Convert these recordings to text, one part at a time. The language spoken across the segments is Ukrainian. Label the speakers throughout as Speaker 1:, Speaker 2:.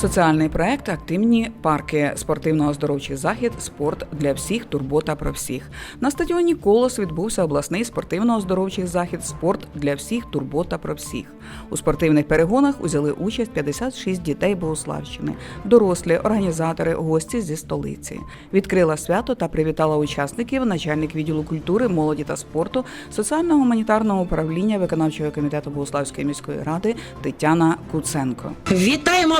Speaker 1: Соціальний проект Активні парки, спортивно-оздоровчий захід, спорт для всіх, турбота про всіх. На стадіоні Колос відбувся обласний спортивно-оздоровчий захід Спорт для всіх, турбота про всіх. У спортивних перегонах узяли участь 56 дітей Богославщини, дорослі, організатори, гості зі столиці. Відкрила свято та привітала учасників начальник відділу культури, молоді та спорту соціально-гуманітарного управління виконавчого комітету Богославської міської ради Тетяна Куценко.
Speaker 2: Вітаємо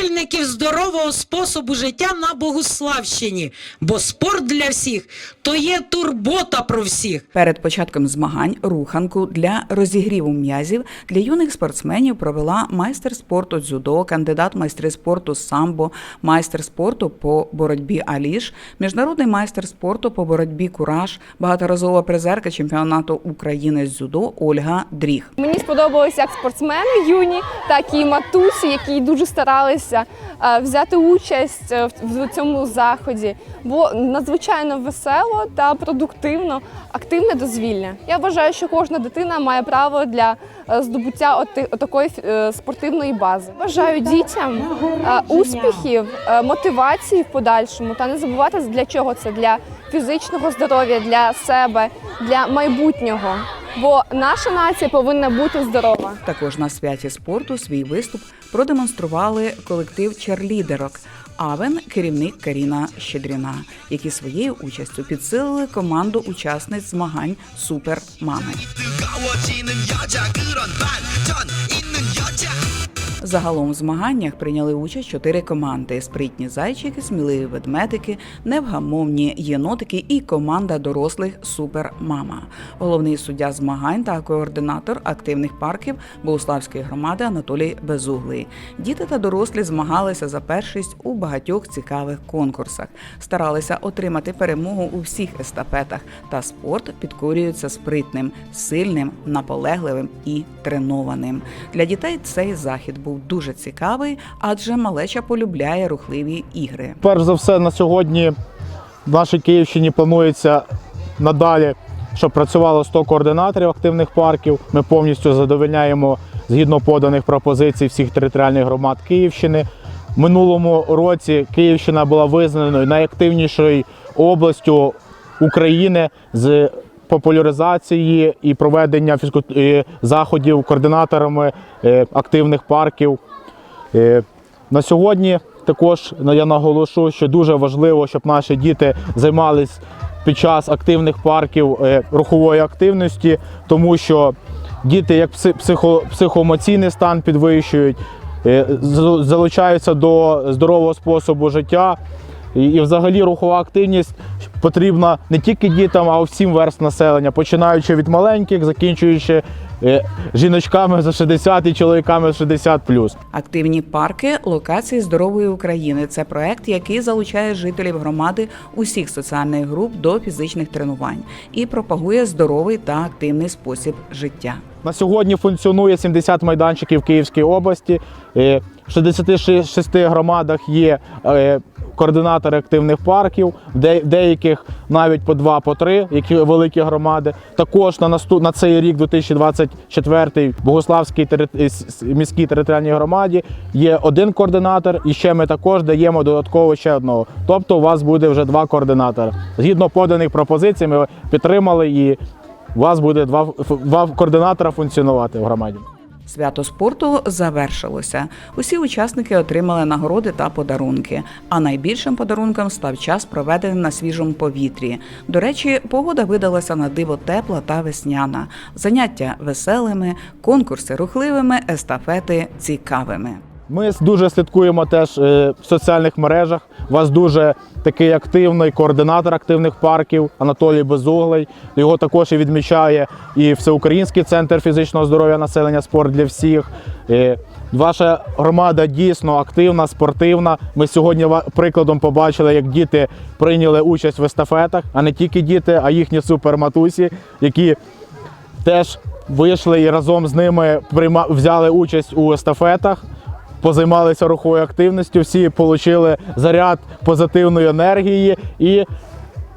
Speaker 2: прихильників здорового способу життя на Богуславщині, бо спорт для всіх то є турбота про всіх.
Speaker 1: Перед початком змагань руханку для розігріву м'язів для юних спортсменів провела майстер спорту дзюдо, кандидат майстри спорту самбо, майстер спорту по боротьбі Аліш, міжнародний майстер спорту по боротьбі Кураж, багаторазова призерка чемпіонату України з дзюдо Ольга Дріг.
Speaker 3: Мені сподобалось як спортсмени юні, так і матусі, які дуже старалися е, взяти участь е, в- цьому заході. Було надзвичайно весело та продуктивно, активне дозвілля. Я вважаю, що кожна дитина має право для е, здобуття е, спортивної бази. Бажаю дітям успіхів, мотивації в подальшому та не забувати для чого це для фізичного здоров'я, для себе, для майбутнього. Бо наша нація повинна бути здорова.
Speaker 1: Також на святі спорту свій виступ продемонстрували колектив черлідерок. Авен, керівник Каріна Щедріна, які своєю участю підсилили команду учасниць змагань Супермами. Загалом у змаганнях прийняли участь чотири команди: спритні зайчики, сміливі ведмедики, невгамовні єнотики і команда дорослих Супермама. Головний суддя змагань та координатор активних парків Богуславської громади Анатолій Безуглий. Діти та дорослі змагалися за першість у багатьох цікавих конкурсах, старалися отримати перемогу у всіх естафетах. Та спорт підкорюється спритним, сильним, наполегливим і тренованим. Для дітей цей захід був дуже цікавий, адже малеча полюбляє рухливі ігри.
Speaker 4: Перш за все, на сьогодні в нашій Київщині планується надалі, щоб працювало 100 координаторів активних парків. Ми повністю задовольняємо згідно поданих пропозицій всіх територіальних громад Київщини. Минулому році Київщина була визнаною найактивнішою областю України з популяризації і проведення заходів координаторами е, активних парків. Е, На сьогодні також ну, я наголошу, що дуже важливо, щоб наші діти займались під час активних парків е, рухової активності, тому що діти як психо, психоемоційний стан підвищують, залучаються до здорового способу життя. І, і взагалі рухова активність потрібна не тільки дітям, а всім верст населення, починаючи від маленьких, закінчуючи е, жіночками за 60 і чоловіками за 60+.
Speaker 1: Активні парки локації здорової України. Це проект, який залучає жителів громади усіх соціальних груп до фізичних тренувань і пропагує здоровий та активний спосіб життя.
Speaker 4: На сьогодні функціонує 70 майданчиків в Київській області. Е, В 66 громадах є е, координатори активних парків, деяких навіть по два, по три, які великі громади. Також на наступ на цей рік, 2024, в Богославській е, міській територіальній громаді є один координатор, і ще ми також даємо додатково ще одного. Тобто у вас буде вже два координатори. Згідно поданих пропозицій, ми підтримали і у вас буде два, два координатора функціонувати в громаді.
Speaker 1: Свято спорту завершилося. Усі учасники отримали нагороди та подарунки. А найбільшим подарунком став час, проведений на свіжому повітрі. До речі, погода видалася на диво тепла та весняна. Заняття веселими, конкурси рухливими, естафети цікавими.
Speaker 4: Ми дуже слідкуємо теж е, в соціальних мережах. У вас дуже такий активний координатор активних парків Анатолій Безуглий. Його також і відмічає і Всеукраїнський центр фізичного здоров'я населення спорт для всіх. Е, Ваша громада дійсно активна, спортивна. Ми сьогодні прикладом побачили, як діти прийняли участь в естафетах, а не тільки діти, а їхні суперматусі, які теж вийшли і разом з ними взяли участь у естафетах, позаймалися руховою активністю, всі отримали заряд позитивної енергії і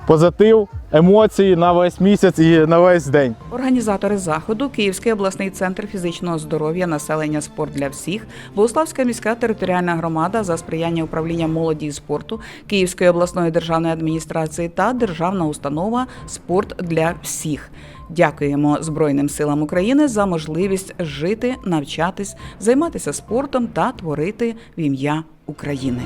Speaker 4: позитив емоції на весь місяць і на весь день.
Speaker 1: Організатори заходу Київський обласний центр фізичного здоров'я населення спорт для всіх, Богославська міська територіальна громада за сприяння управління молоді і спорту Київської обласної державної адміністрації та державна установа Спорт для всіх. Дякуємо Збройним силам України за можливість жити, навчатись, займатися спортом та творити в ім'я України.